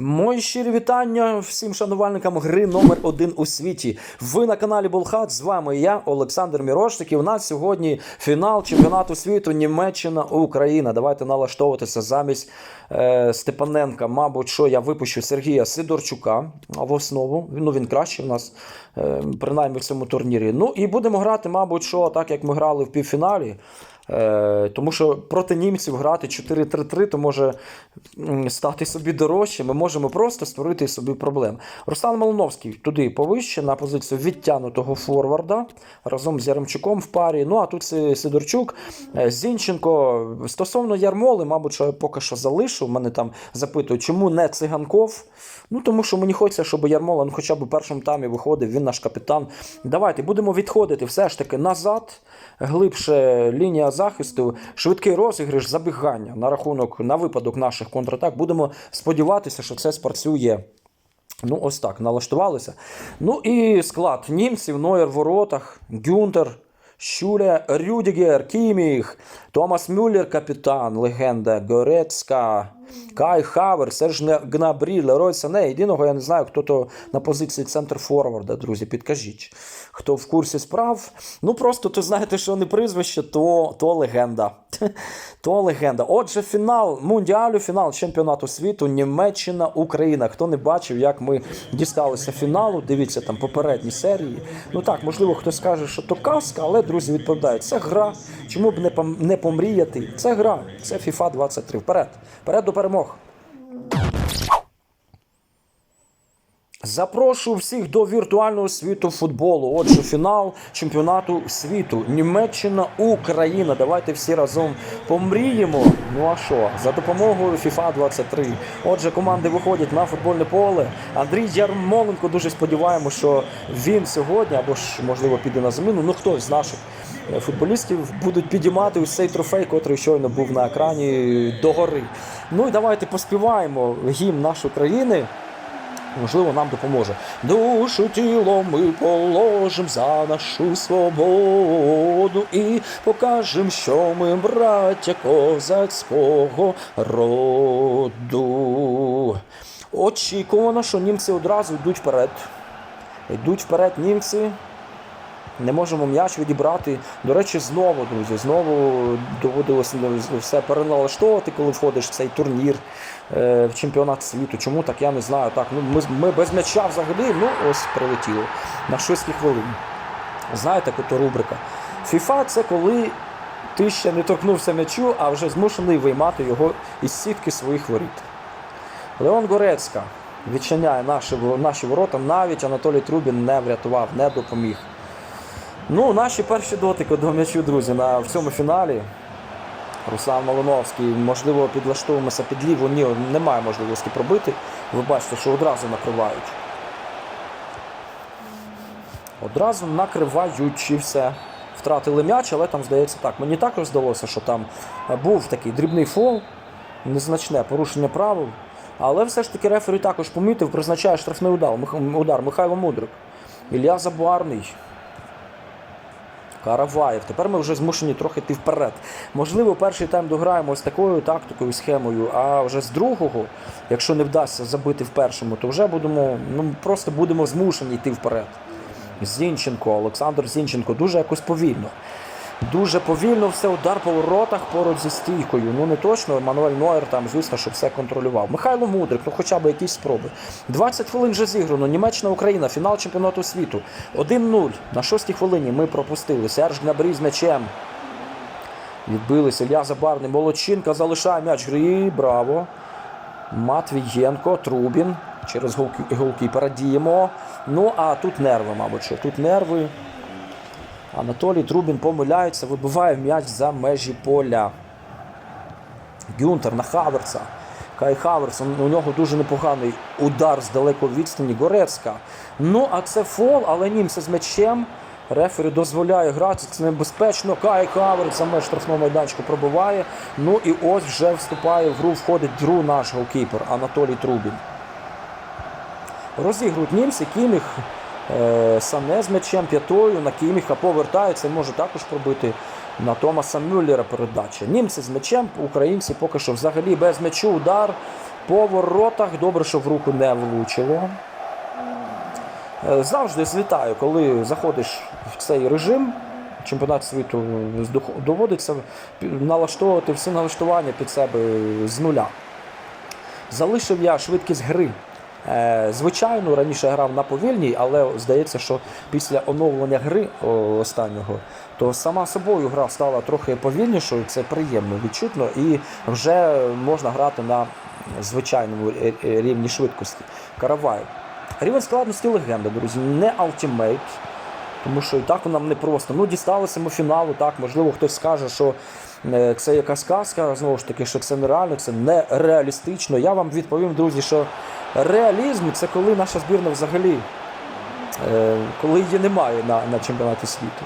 Мої щирі вітання всім шанувальникам гри номер один у світі. Ви на каналі Болхат. З вами я, Олександр Мірошник. І у нас сьогодні фінал чемпіонату світу Німеччина Україна. Давайте налаштовуватися замість е, Степаненка. Мабуть, що я випущу Сергія Сидорчука в основу. Ну він кращий у нас, е, принаймні в цьому турнірі. Ну і будемо грати, мабуть, що так як ми грали в півфіналі. Е, Тому що проти німців грати 4-3-3 то може стати собі дорожче. Ми можемо просто створити собі проблем. Руслан Малиновський туди повище на позицію відтянутого форварда разом з Яремчуком в парі. Ну а тут Сидорчук, е, Зінченко. Стосовно Ярмоли, мабуть, що я поки що залишу. Мене там запитують, чому не циганков. Ну тому що мені хочеться, щоб Ярмола ну, хоча б у першому таймі виходив, він наш капітан. Давайте будемо відходити все ж таки назад, глибше лінія захисту, швидкий розіграш, забігання на рахунок на випадок наших контратак. Будемо сподіватися, що це спрацює. Ну, ось так, налаштувалися. Ну і склад німців, Нойер в воротах, Гюнтер, Щуля, Рюдігер, Кіміх, Томас Мюллер, капітан, легенда, Горецька, Кай Хавер, Серж Гнабрі, Лерой Сане. Єдиного я не знаю, хто то на позиції центр форварда, друзі, підкажіть. Хто в курсі справ. Ну просто то знаєте, що не прізвище, то, то легенда. То легенда. Отже, фінал мундіалю, фінал чемпіонату світу, Німеччина, Україна. Хто не бачив, як ми дісталися фіналу, дивіться там попередні серії. Ну так, можливо, хтось скаже, що то казка, але друзі відповідають, це гра. Чому б не помріяти? Це гра, це FIFA 23. Вперед, вперед до перемог. Запрошую всіх до віртуального світу футболу. Отже, фінал чемпіонату світу. Німеччина, Україна. Давайте всі разом помріємо. Ну а що? За допомогою FIFA 23. Отже, команди виходять на футбольне поле. Андрій Ярмоленко дуже сподіваємося, що він сьогодні, або ж можливо піде на заміну. Ну хтось з наших е, футболістів будуть підіймати ось цей трофей, котрий щойно був на екрані догори. Ну і давайте поспіваємо гімн нашої країни. Можливо, нам допоможе. Душу тіло ми положим за нашу свободу і покажем, що ми браття козацького роду. Очікувано, що німці одразу йдуть вперед. Йдуть вперед німці. Не можемо м'яч відібрати. До речі, знову, друзі, знову доводилося все переналаштовувати, коли входиш в цей турнір е, в чемпіонат світу. Чому так, я не знаю. Так, ну, ми, ми без м'яча взагалі, ну ось прилетіло на 6 хвилин. Знаєте, яка рубрика? FIFA це коли ти ще не торкнувся м'ячу, а вже змушений виймати його із сітки своїх воріт. Леон Горецька відчиняє наші, наші ворота. Навіть Анатолій Трубін не врятував, не допоміг. Ну, наші перші дотики до м'ячу, друзі, на, в цьому фіналі. Руслан Малиновський, можливо, підлаштовуємося під ліву. Ні, немає можливості пробити. Ви бачите, що одразу накривають. Одразу накриваючи все. Втратили м'яч, але там, здається, так. Мені також здалося, що там е, був такий дрібний фол, незначне порушення правил. Але все ж таки рефері також помітив, призначає штрафний удар, удар Михайло Мудрик. Ілля Забуарний. Караваєв. Тепер ми вже змушені трохи йти вперед. Можливо, перший тайм дограємо з такою тактикою, схемою, а вже з другого, якщо не вдасться забити в першому, то вже будемо, ну просто будемо змушені йти вперед. Зінченко, Олександр Зінченко дуже якось повільно. Дуже повільно все удар по воротах поруч зі стійкою. Ну не точно. Мануель Нойер там, звісно, що все контролював. Михайло Мудрик, ну хоча б якісь спроби. 20 хвилин вже зіграно. Німеччина Україна, фінал чемпіонату світу. 1-0. На шостій хвилині ми пропустили. Серж Гнабрій з м'ячем. Відбилися Ілля Забарний. Молодчинка залишає м'яч гри. Браво. Матвієнко, Трубін. Через голки- діємо. Ну, а тут нерви, мабуть, що тут нерви. Анатолій Трубін помиляється, вибиває м'яч за межі поля. Гюнтер на Хаверца. Кай Хаверс, у нього дуже непоганий удар з далекої відстані Горецька. Ну, а це фол, але німці з м'ячем. Рефері дозволяє грати, це небезпечно. Кай Хаверс за меж штрафного майданчика пробиває. Ну і ось вже вступає в гру, входить друг наш голкіпер Анатолій Трубін. Розігрують німці, е, Сане з м'ячем п'ятою на Кіміха повертається, може також пробити. на Томаса Мюллера передача. Німці з м'ячем, українці поки що взагалі без м'ячу удар по воротах. Добре, що в руку не влучило. Е, Завжди злітаю, коли заходиш в цей режим. Чемпіонат світу доводиться налаштовувати всі налаштування під себе з нуля. Залишив я швидкість гри. Е, Звичайно, раніше грав на повільній, але здається, що після оновлення гри останнього, то сама собою гра стала трохи повільнішою, це приємно відчутно, і вже можна грати на звичайному рівні швидкості. Каравай. Рівень складності легенда, друзі, не ультимейт. Тому що і так нам не просто. Ну, дісталися ми фіналу, так, можливо, хтось скаже, що це якась казка, знову ж таки, що це нереально, це нереалістично. Я вам відповім, друзі, що реалізм це коли наша збірна взагалі, е, коли її немає на, на чемпіонаті світу.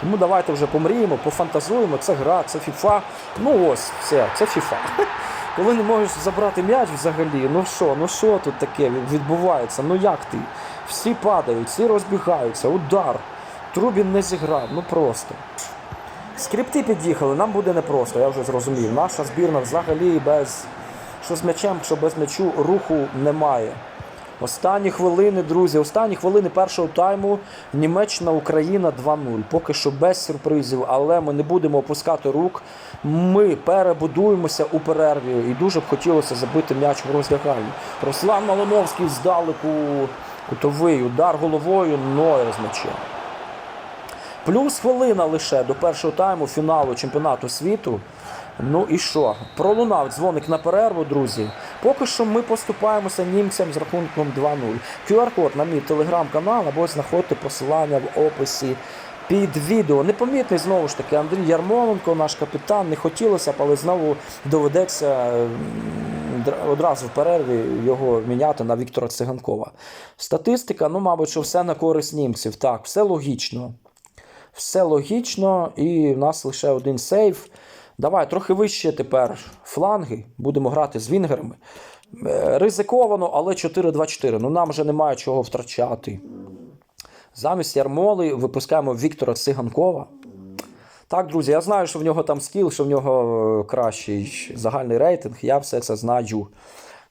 Тому давайте вже помріємо, пофантазуємо, це гра, це фіфа. Ну ось, все, це фіфа. Коли не можеш забрати м'яч взагалі, ну що, ну що тут таке відбувається? Ну як ти? Всі падають, всі розбігаються, удар. Трубін не зіграв, ну просто. Скрипти під'їхали, нам буде непросто, я вже зрозумів. Наша збірна взагалі без. Що з м'ячем, що без м'ячу руху немає. Останні хвилини, друзі, останні хвилини першого тайму Німеччина, Україна 2-0. Поки що без сюрпризів, але ми не будемо опускати рук. Ми перебудуємося у перерві. І дуже б хотілося забити м'яч в роздягальні. Руслан Малиновський здалеку кутовий удар головою, Нойер з м'ячем. Плюс хвилина лише до першого тайму фіналу чемпіонату світу. Ну і що? Пролунав дзвоник на перерву, друзі. Поки що ми поступаємося німцям з рахунком 2-0. QR-код на мій телеграм-канал або знаходьте посилання в описі під відео. Непомітний знову ж таки Андрій Ярмоленко, наш капітан. Не хотілося б, але знову доведеться одразу в перерві його міняти на Віктора Циганкова. Статистика, ну, мабуть, що все на користь німців. Так, все логічно. Все логічно, і в нас лише один сейф. Давай трохи вище тепер фланги. Будемо грати з вінгерами. Е, Ризиковано, але 4-2-4. Ну нам вже немає чого втрачати. Замість Ярмоли випускаємо Віктора Циганкова. Так, друзі, я знаю, що в нього там скіл, що в нього е, кращий загальний рейтинг. Я все це знаю.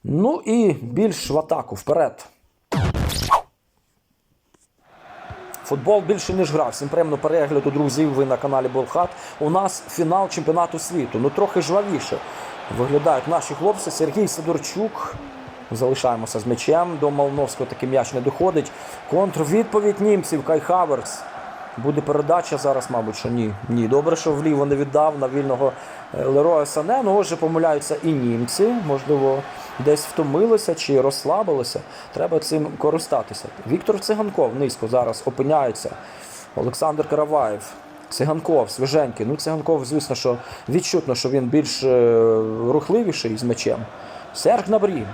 Ну і більш в атаку вперед. Футбол більше ніж гра. Всім приємно перегляду, друзі. Ви на каналі Болхат. У нас фінал чемпіонату світу. Ну трохи жвавіше виглядають наші хлопці. Сергій Сидорчук. Залишаємося з м'ячем. До Малиновського такий м'яч не доходить. Контрвідповідь німців. Кай Хаверс. Буде передача зараз, мабуть, що ні. Ні, добре, що вліво не віддав на вільного е, Лероя Сане. Ну, отже, помиляються і німці. Можливо, десь втомилися чи розслабилися. Треба цим користатися. Віктор Циганков низько зараз опиняється. Олександр Караваєв. Циганков, свіженький. Ну, Циганков, звісно, що відчутно, що він більш е, рухливіший з м'ячем. Серг Набрі.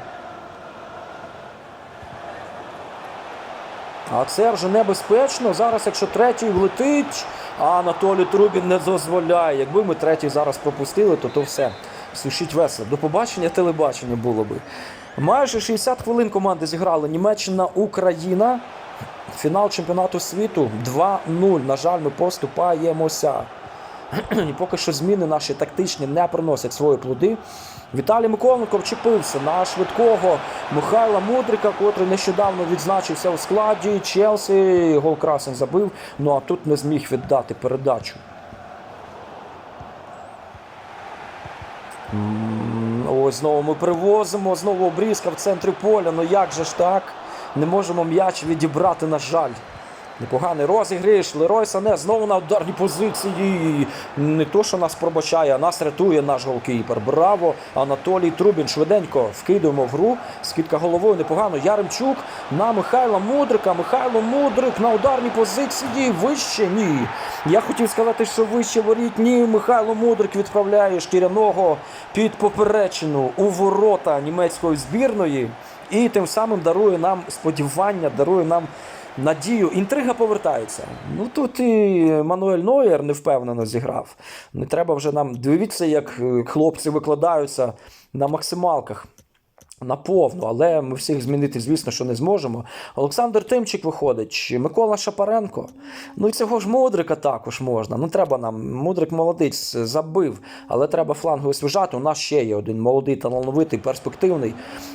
А це вже небезпечно. Зараз, якщо третій влетить, а Анатолій Трубін не дозволяє. Якби ми третій зараз пропустили, то то все. Сушіть весело. До побачення телебачення було би. Майже 60 хвилин команди зіграли Німеччина, Україна. Фінал чемпіонату світу 2-0. На жаль, ми поступаємося. І поки що зміни наші тактичні не приносять свої плоди. Віталій Миколенко вчепився на швидкого Михайла Мудрика, котрий нещодавно відзначився у складі. Челсі гол красен забив, ну а тут не зміг віддати передачу. Ось знову ми привозимо, знову обрізка в центрі поля. Ну як же ж так? Не можемо м'яч відібрати, на жаль. Непоганий розіграш. Лерой Сане знову на ударній позиції. Не то, що нас пробачає, а нас рятує наш голкіпер. Браво! Анатолій Трубін. Швиденько вкидуємо в гру. Скидка головою непогано. Яремчук на Михайла Мудрика. Михайло Мудрик на ударній позиції. Вище ні. Я хотів сказати, що вище воріт. Ні. Михайло Мудрик відправляє шкіряного під поперечину у ворота німецької збірної. І тим самим дарує нам сподівання, дарує нам надію. Інтрига повертається. Ну тут і Мануель Нойер невпевнено зіграв. Не треба вже нам дивіться, як е, хлопці викладаються на максималках. Наповну, але ми всіх змінити, звісно, що не зможемо. Олександр Тимчик виходить, чи Микола Шапаренко. Ну і цього ж Мудрика також можна. Ну треба нам. Мудрик молодець забив, але треба фланги освіжати. У нас ще є один молодий, талановитий, перспективний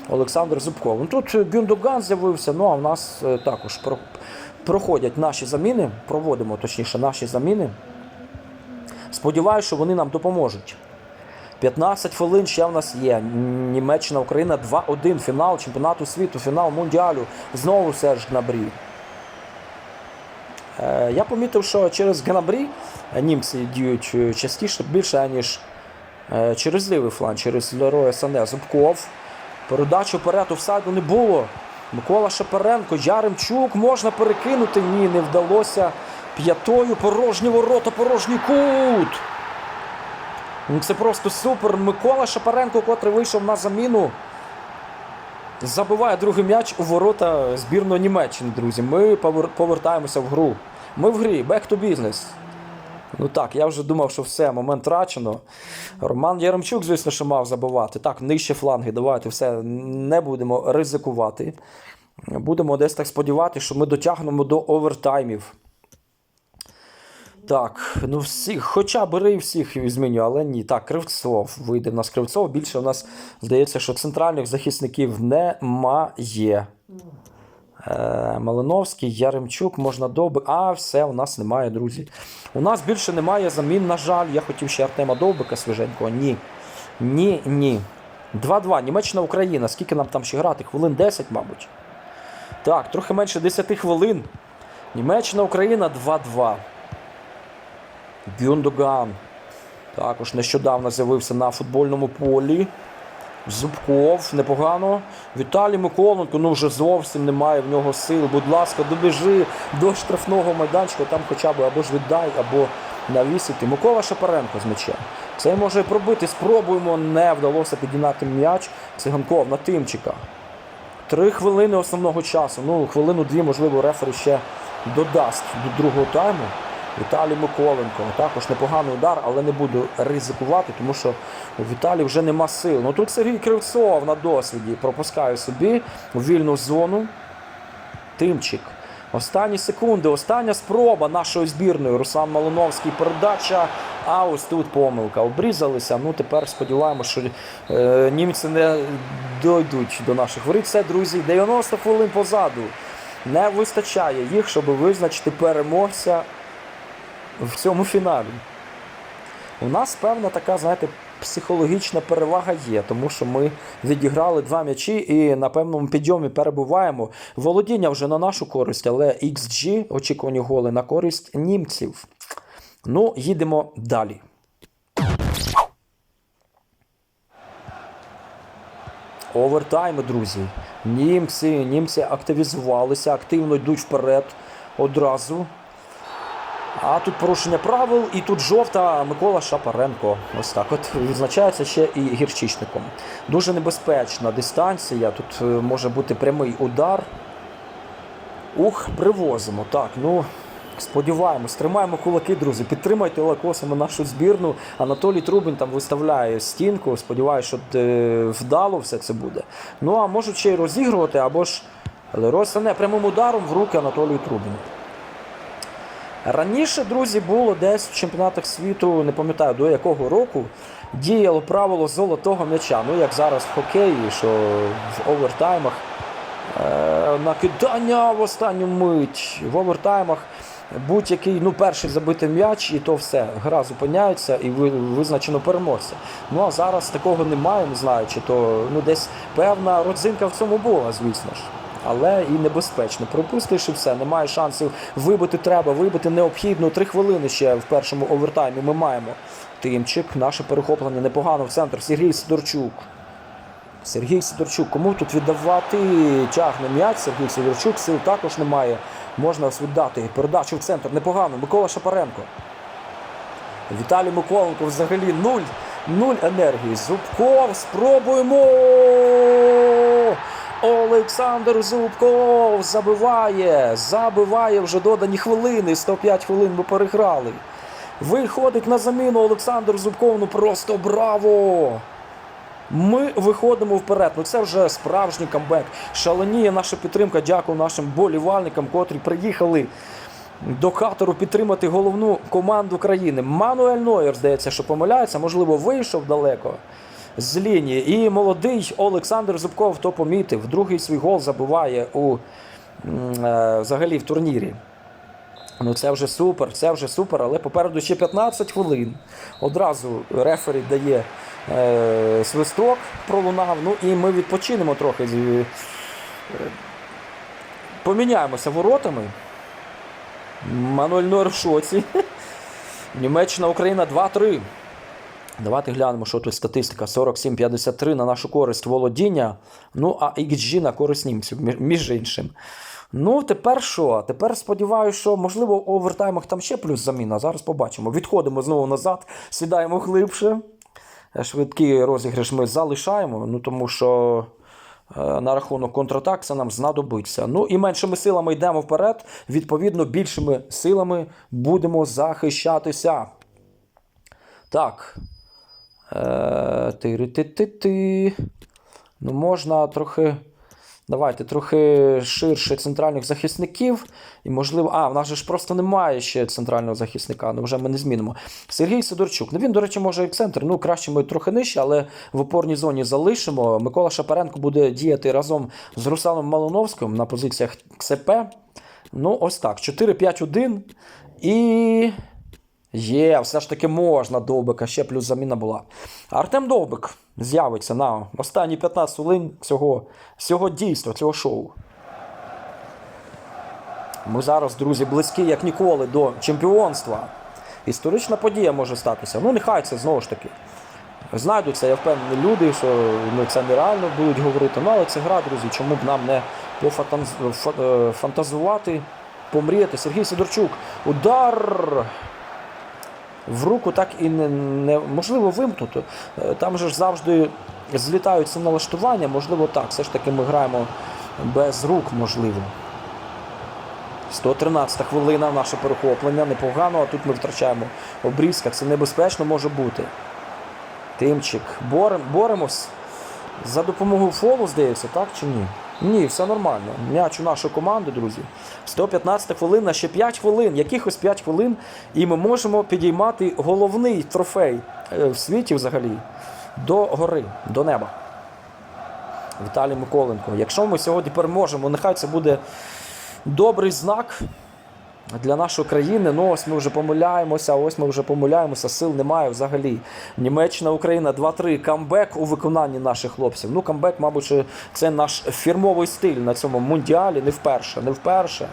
Олександр Зубков. Ну тут Гюндоган з'явився. Ну а в нас е, також про- проходять наші заміни, проводимо точніше наші заміни. Сподіваюся, що вони нам допоможуть. 15 хвилин ще в нас є. Німеччина, Україна 2-1. Фінал чемпіонату світу, фінал Мундіалю. Знову Серж Гнабрі. Е, я помітив, що через Гнабрі німці діють е, частіше більше, ніж е, через лівий фланг, через Лероя Сане. Зубков. Передачу вперед офсайду не було. Микола Шапаренко, Яремчук можна перекинути. Ні, не вдалося. П'ятою порожні ворота, порожній кут. Ну, Це просто супер. Микола Шапаренко, котрий вийшов на заміну. Забиває другий м'яч у ворота збірної Німеччини, друзі. Ми повертаємося в гру. Ми в грі, back to business. Ну так, я вже думав, що все, момент втрачено. Роман Яремчук, звісно, що мав забивати. Так, нижче фланги, давайте все, не будемо ризикувати. Будемо десь так сподіватися, що ми дотягнемо до овертаймів. Так, ну всіх, хоча бери всіх зміню, але ні. Так, Кривцов вийде в нас Кривцов. Більше у нас здається, що центральних захисників немає. Е, Малиновський, Яремчук, можна доби. А, все, у нас немає, друзі. У нас більше немає замін, на жаль. Я хотів ще Артема Довбика свіженького. Ні. Ні, ні. 2-2. Німеччина Україна. Скільки нам там ще грати? Хвилин 10, мабуть. Так, трохи менше 10 хвилин. Німеччина Україна 2-2. Гюндоган. Також нещодавно з'явився на футбольному полі. Зубков непогано. Віталій Миколенко, ну вже зовсім немає в нього сил. Будь ласка, добіжи до штрафного майданчика, там хоча б або ж віддай, або навісити. Микола Шапаренко з м'ячем. Це може пробити. Спробуємо. Не вдалося підігнати м'яч. Циганков на Тимчика. Три хвилини основного часу. Ну, хвилину-дві, можливо, рефері ще додасть до другого тайму. Віталій Миколенко. Також непоганий удар, але не буду ризикувати, тому що Віталій вже нема сил. Ну тут Сергій Кривцов на досвіді пропускає собі у вільну зону. Тимчик. Останні секунди, остання спроба нашої збірної. Руслан Малиновський передача. А ось тут помилка. Обрізалися. Ну тепер сподіваємося, що е, німці не дойдуть до наших воріт. Це, друзі, 90 хвилин позаду. Не вистачає їх, щоб визначити переможця в цьому фіналі. У нас певна така, знаєте, психологічна перевага є, тому що ми відіграли два м'ячі і на певному підйомі перебуваємо. Володіння вже на нашу користь, але XG, очікувані голи на користь німців. Ну, їдемо далі. Овертайми, друзі. Німці, німці активізувалися, активно йдуть вперед одразу. А тут порушення правил, і тут жовта Микола Шапаренко. Ось так. От відзначається ще і гірчичником. Дуже небезпечна дистанція. Тут е, може бути прямий удар. Ух, привозимо. Так, ну сподіваємось, тримаємо кулаки, друзі. Підтримайте лакосами нашу збірну. Анатолій Трубін там виставляє стінку. Сподіваюся, що е, вдало все це буде. Ну а можуть ще й розігрувати, або ж Лерой прямим ударом в руки Анатолію Трубіну. Раніше, друзі, було десь в чемпіонатах світу, не пам'ятаю до якого року, діяло правило золотого м'яча. Ну, як зараз в хокеї, що в овертаймах е, накидання в останню мить. В овертаймах будь-який ну, перший забитий м'яч, і то все. Гра зупиняється і ви- визначено переможця. Ну а зараз такого немає, не знаю, чи то ну, десь певна родзинка в цьому була, звісно ж але і небезпечно. Пропустиш і все, немає шансів. Вибити треба, вибити необхідно. Три хвилини ще в першому овертаймі ми маємо. Тимчик, наше перехоплення непогано в центр. Сергій Сидорчук. Сергій Сидорчук. Кому тут віддавати? Тягне м'яч. Сергій Сидорчук. Сил також немає. Можна віддати. Передачу в центр. Непогано. Микола Шапаренко. Віталій Миколенко взагалі нуль. Нуль енергії. Зубков. Спробуємо. Олександр Зубков забиває. Забиває вже додані хвилини. 105 хвилин ми переграли. Виходить на заміну Олександр Зубков. Ну просто браво! Ми виходимо вперед. Ну це вже справжній камбек. Шаленіє наша підтримка. Дякую нашим болівальникам, котрі приїхали до катеру підтримати головну команду країни. Мануель Нойер, здається, що помиляється, можливо, вийшов далеко з лінії. І молодий Олександр Зубков то помітив. Другий свій гол забиває у е, взагалі в турнірі. Ну, це вже супер, це вже супер, але попереду ще 15 хвилин. Одразу рефері дає е, свисток, пролунав. Ну і ми відпочинемо трохи. е, Поміняємося воротами. Мануель Нойер в шоці. Німеччина, Україна 2-3. Давайте глянемо, що тут статистика. 47-53 на нашу користь володіння. Ну, а XG на користь німців, між іншим. Ну, тепер що? Тепер сподіваюся, що можливо у овертаймах там ще плюс заміна. Зараз побачимо. Відходимо знову назад, сідаємо глибше. Е, Швидкий розіграш ми залишаємо, ну тому що е, на рахунок контратак це нам знадобиться. Ну і меншими силами йдемо вперед. Відповідно, більшими силами будемо захищатися. Так. Е, Ти-ри-ти-ти-ти. Ну, можна трохи. Давайте трохи ширше центральних захисників. І, можливо, а, в нас же ж просто немає ще центрального захисника, ну вже ми не змінимо. Сергій Сидорчук. Ну він, до речі, може і центр. Ну, краще ми трохи нижче, але в опорній зоні залишимо. Микола Шапаренко буде діяти разом з Русланом Малиновським на позиціях КСП. Ну, ось так. 4-5-1. І. Є, все ж таки можна Довбика, ще плюс заміна була. Артем Довбик з'явиться на останні 15 хвилин цього, цього дійства, цього шоу. Ми зараз, друзі, близькі як ніколи до чемпіонства. Історична подія може статися. Ну, нехай це знову ж таки. Знайдуться, я впевнений, люди, що ну, це нереально будуть говорити. Ну, але це гра, друзі, чому б нам не пофантаз- фа- е, помріяти. Сергій Сидорчук. Удар в руку так і не, не можливо вимкнути. Е, Там же ж завжди злітаються налаштування, можливо, так. Все ж таки ми граємо без рук, можливо. 113 хвилина, наше перехоплення, непогано, а тут ми втрачаємо обрізка. Це небезпечно може бути. Тимчик. Борем, боремось за допомогою фолу, здається, так чи ні? Ні, все нормально. М'яч у нашу команду, друзі. 115 хвилина, ще 5 хвилин, якихось 5 хвилин, і ми можемо підіймати головний трофей е, в світі взагалі до гори, до неба. Віталій Миколенко. Якщо ми сьогодні переможемо, нехай це буде добрий знак для нашої країни. Ну, ось ми вже помиляємося, ось ми вже помиляємося, сил немає взагалі. Німеччина, Україна 2-3. Камбек у виконанні наших хлопців. Ну, камбек, мабуть, це наш фірмовий стиль на цьому мундіалі. Не вперше, не вперше.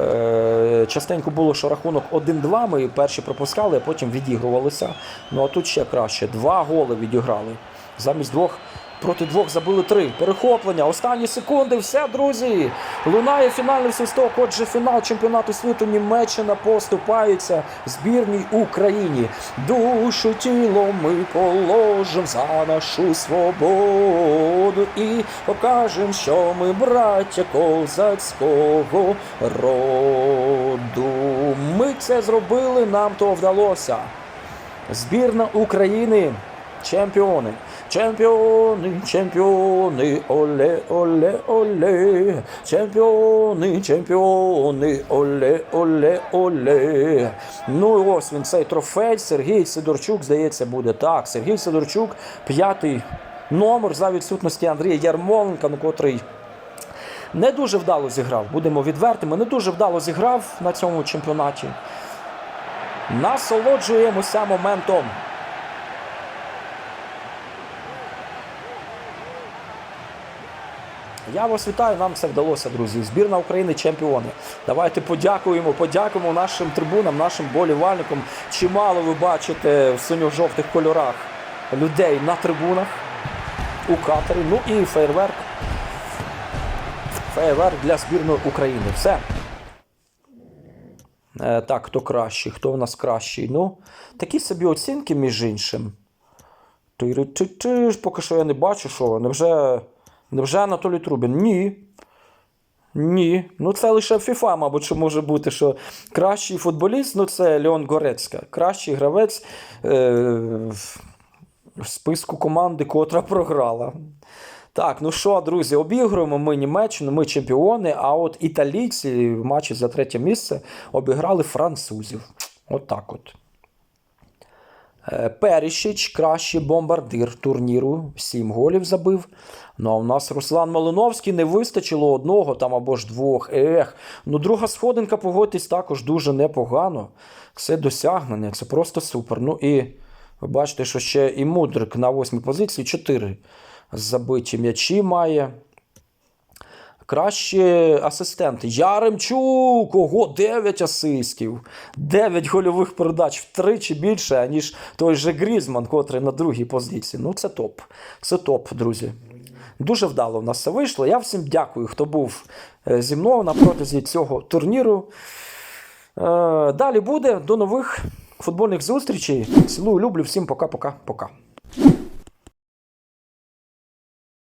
Е, Частенько було, що рахунок 1-2 ми перші пропускали, а потім відігрувалися. Ну а тут ще краще. Два голи відіграли. Замість двох проти двох забили три. Перехоплення. Останні секунди. Все, друзі. Лунає фінальний свисток. Отже, фінал чемпіонату світу Німеччина поступається збірній Україні. Душу тіло ми положим за нашу свободу і покажем, що ми браття козацького роду. Ми це зробили, нам то вдалося. Збірна України. Чемпіони. Чемпіони, чемпіони, оле, оле, оле. Чемпіони, чемпіони, оле, оле, оле. Ну і ось він цей трофей. Сергій Сидорчук, здається, буде так. Сергій Сидорчук, п'ятий номер за відсутності Андрія Ярмоленка, ну котрий не дуже вдало зіграв. Будемо відвертими, не дуже вдало зіграв на цьому чемпіонаті. Насолоджуємося моментом. Я вас вітаю, нам це вдалося, друзі. Збірна України чемпіони. Давайте подякуємо, подякуємо нашим трибунам, нашим болівальникам. Чимало ви бачите в синьо-жовтих кольорах людей на трибунах у катері. Ну і фейерверк. Фейерверк для збірної України. Все. Е, так, хто кращий? Хто в нас кращий? Ну, такі собі оцінки, між іншим. Поки що я не бачу, що. Невже, невже Анатолій Трубін? Ні. Ні. Ну це лише FIFA, мабуть, що може бути, що кращий футболіст, ну це Леон Горецька. Кращий гравець. Е- в списку команди, котра програла. Так, ну що, друзі, обігруємо ми Німеччину, ми чемпіони, а от італійці в матчі за третє місце обіграли французів. От так от. Е, Періщич кращий бомбардир турніру, 7 голів забив. Ну а у нас Руслан Малиновський не вистачило одного там або ж двох. Ех, ну друга сходинка, погодьтесь, також дуже непогано. Це досягнення, це просто супер. Ну і ви бачите, що ще і Мудрик на восьмій позиції 4 забиті м'ячі має. Краще асистент. Яремчук! Ого, 9 асистів. 9 гольових передач втричі більше, аніж той же Грізман, котрий на другій позиції. Ну, це топ. Це топ, друзі. Дуже вдало в нас все вийшло. Я всім дякую, хто був е, зі мною на протязі цього турніру. Е, Далі буде. До нових футбольних зустрічей. Цілую, люблю. Всім пока-пока-пока.